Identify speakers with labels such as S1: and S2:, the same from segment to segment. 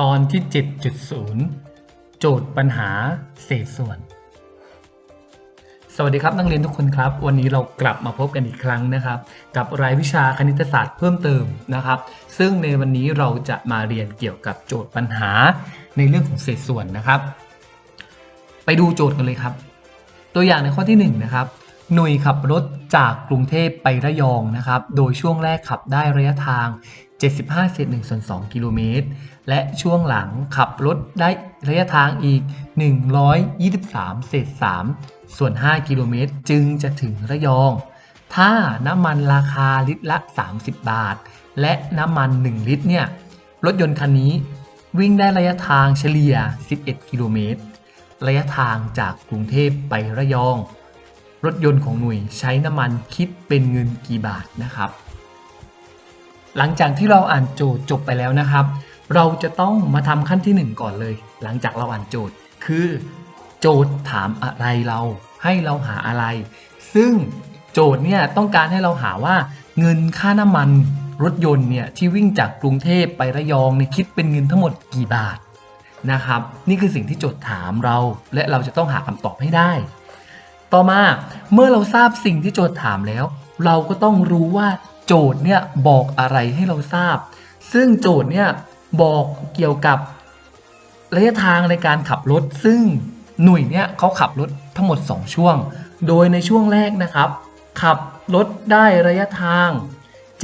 S1: ตอนที่ 7.0 โจทย์ปัญหาเศษส่วน สวัสดีครับนักเรียนทุกคนครับ วันนี้เรากลับมาพบกันอีกครั้งนะครับ กับรายวิชาคณิตศาสตร์เพิ่มเติมนะครับ ซึ่งในวันนี้เราจะมาเรียนเกี่ยวกับโจทย์ปัญหาในเรื่องของเศษส่วนนะครับ ไปดูโจทย์กันเลยครับ ตัวอย่างในข้อที่1นะครับหนุ่ยขับรถจากกรุงเทพไประยองนะครับ โดยช่วงแรกขับได้ระยะทาง 75เศษ1ส่วน2กิโลเมตร และช่วงหลังขับรถได้ระยะทางอีก 123เศษ3ส่วน 5 กิโลเมตร จึงจะถึงระยอง ถ้าน้ำมันราคาลิตรละ 30 บาท และน้ำมัน 1 ลิตรเนี่ย รถยนต์คันนี้วิ่งได้ระยะทางเฉลี่ย 11 กิโลเมตร ระยะทางจากกรุงเทพไประยอง รถยนต์ของหน่วยใช้น้ำมันคิดเป็นเงินกี่บาทนะครับ หลังจากที่เราอ่านโจทย์จบไปแล้วนะครับ เราจะต้องมาทำขั้นที่ 1 ก่อนเลย หลังจากเราอ่านโจทย์ คือ โจทย์ถามอะไรเรา ให้เราหาอะไร ซึ่งโจทย์เนี่ยต้องการให้เราหาว่าเงินค่าน้ำมันรถยนต์เนี่ยที่วิ่งจากกรุงเทพไประยองเนี่ยคิดเป็นเงินทั้งหมดกี่บาทนะครับ นี่คือสิ่งที่โจทย์ถามเรา และเราจะต้องหาคำตอบให้ได้ ต่อมาเมื่อเราทราบสิ่งที่โจทย์ถามแล้ว เราก็ต้องรู้ว่า โจทย์เนี่ยบอกอะไรให้เราทราบ ซึ่งโจทย์เนี่ยบอกเกี่ยวกับระยะทางในการขับรถ ซึ่งหน่วยเนี่ยเขาขับรถทั้งหมด 2 ช่วง โดยในช่วงแรกนะครับ ขับรถได้ระยะทาง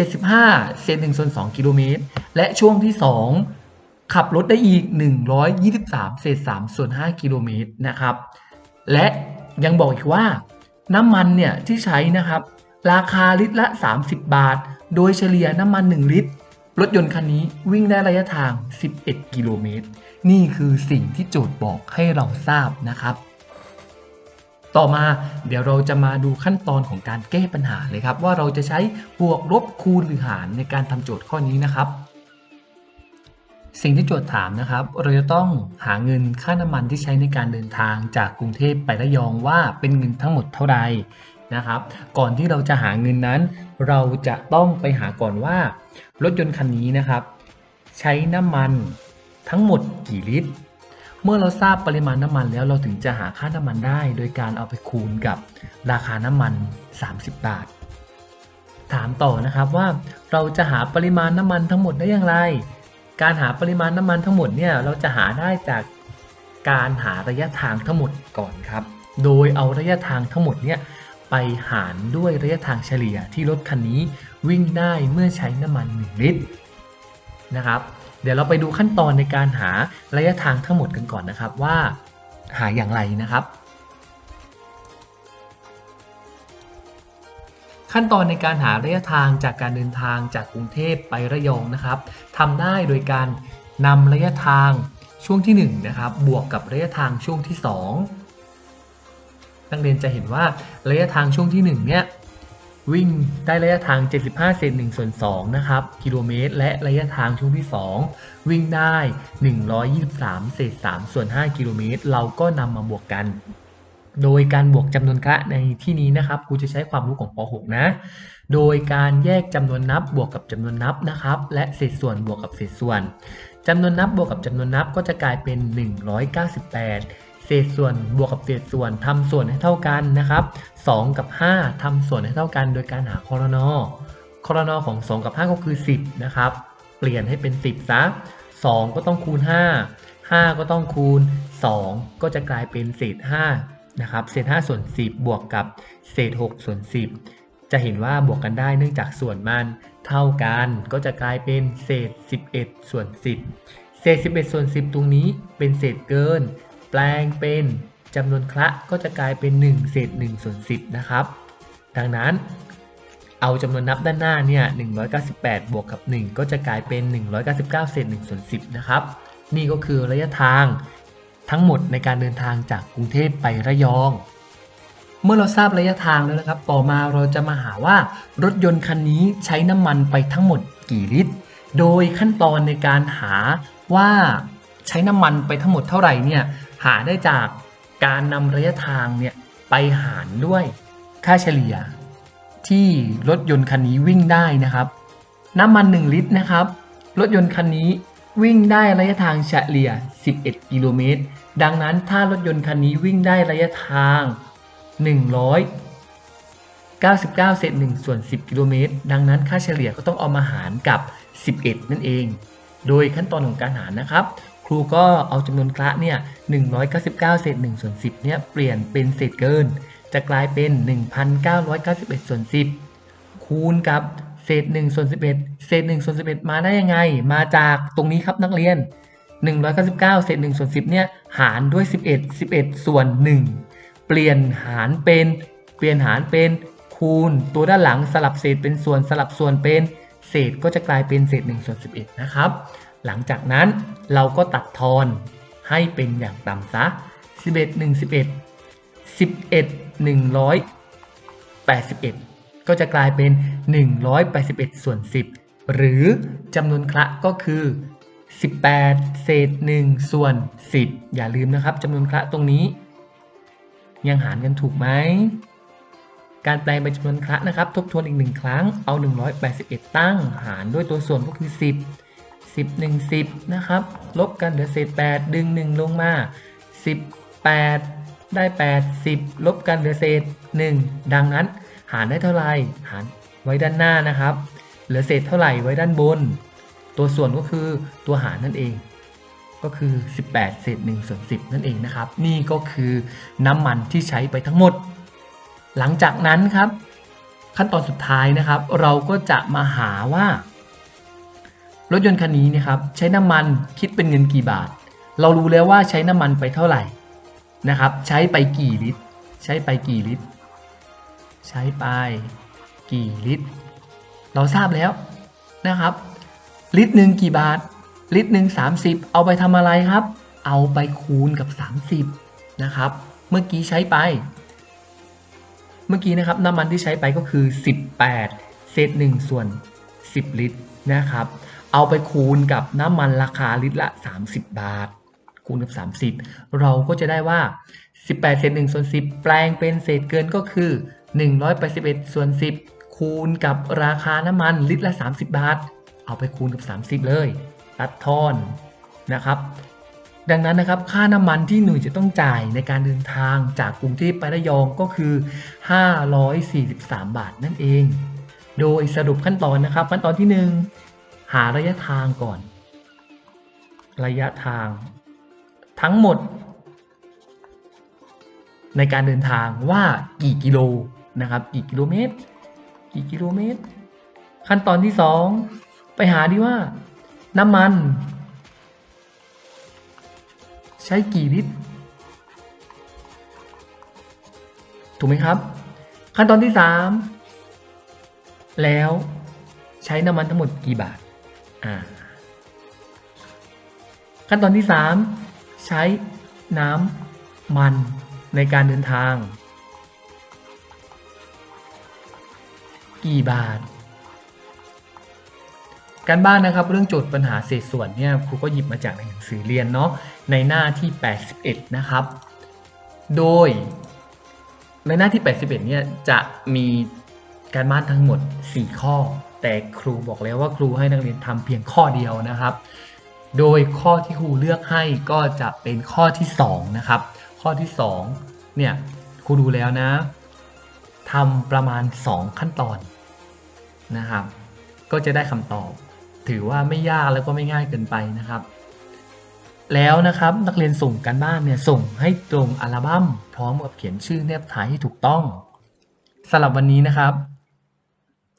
S1: 75เซน1ส่วน2กิโลเมตร และช่วงที่ 2 ขับรถได้อีก 123 เศษ3ส่วน5กิโลเมตรนะครับ และยังบอกอีกว่าน้ำมันเนี่ยที่ใช้นะครับ ราคาลิตรละ 30 บาท โดยเฉลี่ยน้ำมัน 1 ลิตร รถยนต์คันนี้วิ่งได้ระยะทาง 11 กิโลเมตร นี่คือสิ่งที่โจทย์บอกให้เราทราบนะครับ ต่อมาเดี๋ยวเราจะมาดูขั้นตอนของการแก้ปัญหาเลยครับ ว่าเราจะใช้บวกลบคูณหรือหารในการทำโจทย์ข้อนี้นะครับสิ่งที่โจทย์ถามนะครับ เราจะต้องหาเงินค่าน้ำมันที่ใช้ในการเดินทางจากกรุงเทพไประยองว่าเป็นเงินทั้งหมดเท่าไหร่ นะครับ ก่อนที่เราจะหาเงินนั้น เราจะต้องไปหาก่อนว่า รถยนต์คันนี้นะครับ ใช้น้ำมันทั้งหมดกี่ลิตร เมื่อเราทราบปริมาณน้ำมันแล้วเราถึงจะหาค่าน้ำมันได้ โดยการเอาไปคูณกับราคาน้ำมัน 30 บาท ถามต่อนะครับว่าเราจะหาปริมาณน้ำมันทั้งหมดได้อย่างไร การหาปริมาณน้ำมันทั้งหมดเนี่ยเราจะหาได้จากการหาระยะทางทั้งหมดก่อนครับ โดยเอาระยะทางทั้งหมดเนี่ย ไปหารด้วยระยะทางเฉลี่ยที่รถคันนี้วิ่งได้เมื่อใช้น้ำมัน 1 ลิตรนะครับ เดี๋ยวเราไปดูขั้นตอนในการหาระยะทางทั้งหมดกันก่อนนะครับว่าหาอย่างไรนะครับ ขั้นตอนในการหาระยะทางจากการเดินทางจากกรุงเทพไประยองนะครับทำได้โดยการนำระยะทางช่วงที่1นะครับบวกกับระยะทางช่วงที่ 2 นักเรียนจะเห็นว่าระยะทางช่วงที่1เนี่ยวิ่งได้ระยะทาง 75เศษ1ส่วน2นะครับ กิโลเมตร และระยะทางช่วงที่ 2 วิ่งได้ 123 เศษ3ส่วน 5 กิโลเมตร เราก็นำมาบวกกัน โดยการบวกจำนวนคละในที่นี้นะครับครูจะใช้ความรู้ของป .6 นะ โดยการแยกจำนวนนับบวกกับจำนวนนับนะครับ และเศษส่วนบวกกับเศษส่วนจำนวนนับบวกกับจำนวนนับก็จะกลายเป็น 198 เศษส่วนบวกกับเศษส่วนทำส่วนให้เท่ากันนะครับ 2 กับ 5ทำส่วนให้เท่ากันโดยการหาคอรนอคอรนอของ 2 กับ 5 ก็คือ 10 นะครับ เปลี่ยนให้เป็น 10ซะ2ก็ต้องคูณ 5 5 ก็ต้องคูณ 2 ก็จะกลายเป็นเศษ5นะครับเศษ5ส่วน10 บวกกับเศษ6ส่วน10 จะเห็นว่าบวกกันได้เนื่องจากส่วนมันเท่ากันก็จะกลายเป็นเศษ 11 ส่วน 10 เศษ 11 ส่วน 10 ตรงนี้เป็นเศษเกิน แปลงเป็นจำนวนคละก็จะกลายเป็น1เศษ1ส่วน10นะครับ ดังนั้นเอาจำนวนนับด้านหน้าเนี่ย198 บวกกับ 1 ก็จะกลายเป็น 199 เศษ1ส่วน10นะครับ นี่ก็คือระยะทางทั้งหมดในการเดินทางจากกรุงเทพไประยอง เมื่อเราทราบระยะทางแล้วนะครับ ต่อมาเราจะมาหาว่ารถยนต์คันนี้ใช้น้ำมันไปทั้งหมดกี่ลิตร โดยขั้นตอนในการหาว่าใช้น้ำมันไปทั้งหมดเท่าไหร่เนี่ย หาได้จากการนำระยะทางเนี่ยไปหารด้วยค่าเฉลี่ย ที่รถยนต์คันนี้วิ่งได้นะครับ น้ำมัน 1 ลิตรนะครับ รถยนต์คันนี้วิ่งได้ระยะทางเฉลี่ย 11 กิโลเมตร ดังนั้นถ้ารถยนต์คันนี้วิ่งได้ระยะทาง 199 เศษ1ส่วน 10 กิโลเมตร ดังนั้นค่าเฉลี่ยก็ต้องเอามาหารกับ 11 นั่นเอง โดยขั้นตอนของการหารนะครับ ครูก็เอาจำนวนคละเนี่ย199 เศษ1ส่วน10เนี่ยเปลี่ยนเป็นเศษเกิน จะกลายเป็น 1,991ส่วน10 คูณกับเศษ1ส่วน11 เศษ1ส่วน11 มาได้ยังไง มาจากตรงนี้ครับนักเรียน 199 เศษ1ส่วน10เนี่ยหารด้วย 11 11 ส่วน 1 เปลี่ยนหารเป็นเปลี่ยนหารเป็นคูณตัวด้านหลังสลับเศษเป็นส่วนสลับส่วนเป็น เศษก็จะกลายเป็นเศษ1ส่วน11 นะครับ หลังจากนั้น เราก็ตัดทอนให้เป็นอย่างต่ำซะ 11 1 11 11 181 ก็จะกลายเป็น 181 ส่วน 10 หรือจำนวนคละก็คือ 18 เศษ 1 ส่วน 10 อย่าลืมนะครับจำนวนคละตรงนี้ ยังหารกันถูกไหม การแปลงเป็นจำนวนคละนะครับ ทบทวนอีกหนึ่งครั้ง เอา 181 ตั้งหารด้วยตัวส่วนก็คือ 10 10 1 10นะครับลบกันเหลือเศษ 8 ดึง 1 ลงมา 18 ได้ 8 10 ลบกันเหลือเศษ 1 ดังนั้น หารได้เท่าไหร่หารไว้ด้านหน้านะครับ เหลือเศษเท่าไหร่ไว้ด้านบน ตัวส่วนก็คือตัวหารนั่นเอง ก็คือ 18 เศษ1ส่วน10 นั่นเองนะครับ นี่ก็คือน้ำมันที่ใช้ไปทั้งหมด หลังจากนั้นครับ ขั้นตอนสุดท้ายนะครับ เราก็จะมาหาว่า รถยนต์คันนี้นะครับใช้น้ำมันคิดเป็นเงินกี่บาท เรารู้แล้วว่าใช้น้ำมันไปเท่าไหร่นะครับ ใช้ไปกี่ลิตร ใช้ไปกี่ลิตร ใช้ไปกี่ลิตร เราทราบแล้วนะครับ ลิตรหนึ่งกี่บาท ลิตรหนึ่ง30เอาไปทำอะไรครับ เอาไปคูณกับ30นะครับ เมื่อกี้ใช้ไป เมื่อกี้นะครับน้ำมันที่ใช้ไปก็คือ18เศษ1ส่วน10ลิตรนะครับ เอาไปคูณกับน้ำมันราคาลิตรละ 30 บาท คูณกับ 30 เราก็จะได้ว่า 18เศษ1ส่วน10 แปลงเป็นเศษเกินก็คือ 181ส่วน10 คูณกับราคาน้ำมันลิตรละ 30 บาท เอาไปคูณกับ 30 เลยตัดทอนนะครับดังนั้นนะครับค่าน้ำมันที่หนุ่ยจะต้องจ่ายในการเดินทางจากกรุงเทพไประยองก็คือ 543 บาทนั่นเอง โดยสรุปขั้นตอนนะครับ ขั้นตอนที่ 1 หาระยะทางก่อน ระยะทาง ทั้งหมด ในการเดินทางว่ากี่กิโลนะครับ กี่กิโลเมตร กี่กิโลเมตร ขั้นตอนที่2ไปหาดีว่า น้ำมัน ใช้กี่ลิตรถูกไหมครับ ขั้นตอนที่3แล้วใช้น้ำมันทั้งหมดกี่บาท ขั้นตอนที่ 3 ใช้น้ำมันในการเดินทาง กี่บาท การบ้านนะครับเรื่องโจทย์ปัญหาเศษส่วนเนี่ยครูก็หยิบมาจากในหนังสือเรียนเนาะในหน้าที่ 81 นะครับ โดย ในหน้าที่ 81เนี่ยจะมีการบ้านทั้งหมด 4 ข้อ แต่ครูบอกแล้วว่าครูให้นักเรียนทำเพียงข้อเดียวนะครับ โดยข้อที่ครูเลือกให้ก็จะเป็นข้อที่2นะครับ ข้อที่2เนี่ยครูดูแล้วนะทำประมาณ 2 ขั้นตอนนะครับ ก็จะได้คำตอบ ถือว่าไม่ยากแล้วก็ไม่ง่ายเกินไปนะครับ แล้วนะครับนักเรียนส่งการบ้านเนี่ยส่งให้ตรงอัลบั้มพร้อมกับเขียนชื่อแนบท้ายให้ถูกต้องสำหรับวันนี้นะครับ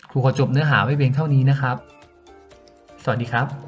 S1: ครูขอจบเนื้อหาไว้เพียงเท่านี้นะครับ สวัสดีครับ